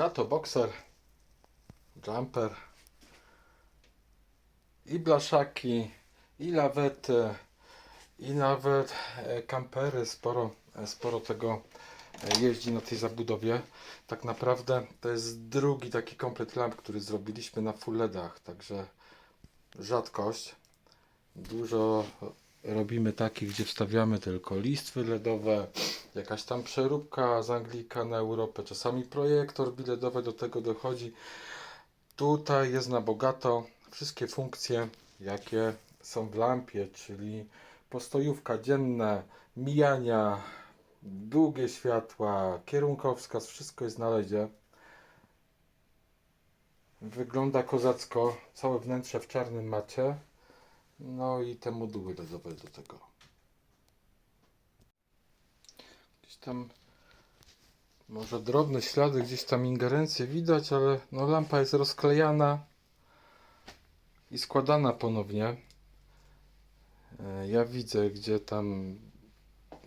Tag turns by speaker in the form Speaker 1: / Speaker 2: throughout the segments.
Speaker 1: Kato, Boxer, Jumper i blaszaki, i lawety, i nawet e, kampery. Sporo, e, sporo tego e, jeździ na tej zabudowie. Tak naprawdę to jest drugi taki komplet lamp, który zrobiliśmy na full LEDach, także rzadkość. Dużo robimy takich, gdzie wstawiamy tylko listwy LEDowe, jakaś tam przeróbka z Anglika na Europę, czasami projektor biledowy do tego dochodzi. Tutaj jest na bogato wszystkie funkcje, jakie są w lampie, czyli postojówka dzienne, mijania, długie światła, kierunkowskaz, wszystko jest na LEDzie. Wygląda kozacko, całe wnętrze w czarnym macie. No i te moduły LEDowe do tego. Gdzieś tam może drobne ślady, gdzieś tam ingerencje widać, ale no lampa jest rozklejana i składana ponownie. E, Ja widzę, gdzie tam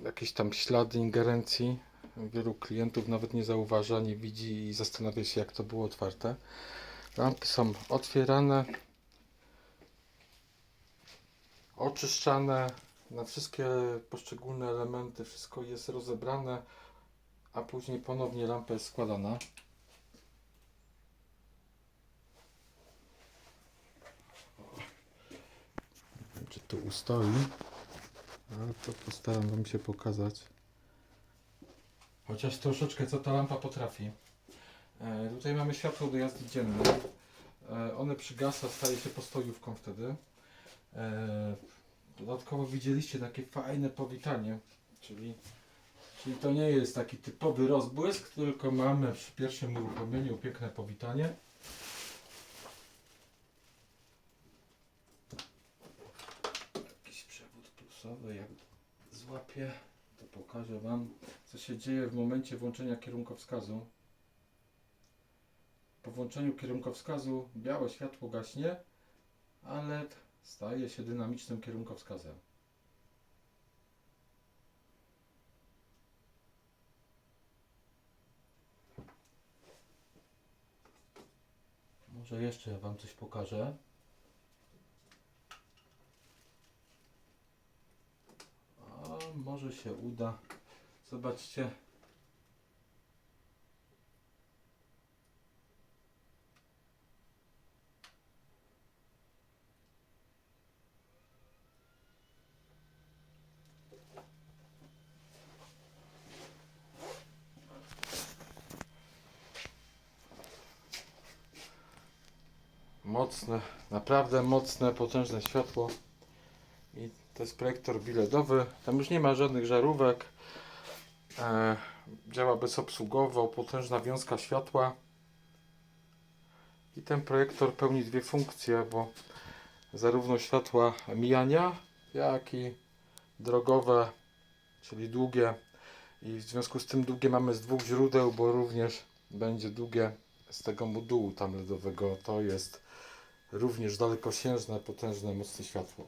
Speaker 1: jakieś tam ślady ingerencji. Wielu klientów nawet nie zauważa, nie widzi i zastanawia się, jak to było otwarte. Lampy są otwierane, oczyszczane na wszystkie poszczególne elementy, wszystko jest rozebrane, a później ponownie lampa jest składana. Czy tu ustoi, ale to postaram Wam się pokazać. Chociaż troszeczkę co ta lampa potrafi. E, tutaj mamy światło do jazdy dziennej. E, one przygasa, staje się postojówką wtedy. E, dodatkowo widzieliście takie fajne powitanie, czyli, czyli to nie jest taki typowy rozbłysk, tylko mamy przy pierwszym uruchomieniu piękne powitanie. Jakiś przewód plusowy, jak złapię, to pokażę Wam, co się dzieje w momencie włączenia kierunkowskazu. Po włączeniu kierunkowskazu białe światło gaśnie, a LED staje się dynamicznym kierunkowskazem. Może jeszcze Wam coś pokażę. A może się uda. Zobaczcie. Mocne, naprawdę mocne, potężne światło. I to jest projektor biledowy. Tam już nie ma żadnych żarówek. E, działa bezobsługowo, potężna wiązka światła. I ten projektor pełni dwie funkcje, bo zarówno światła mijania, jak i drogowe, czyli długie. I w związku z tym długie mamy z dwóch źródeł, bo również będzie długie z tego modułu tam LEDowego. To jest również dalekosiężne, potężne, mocne światło.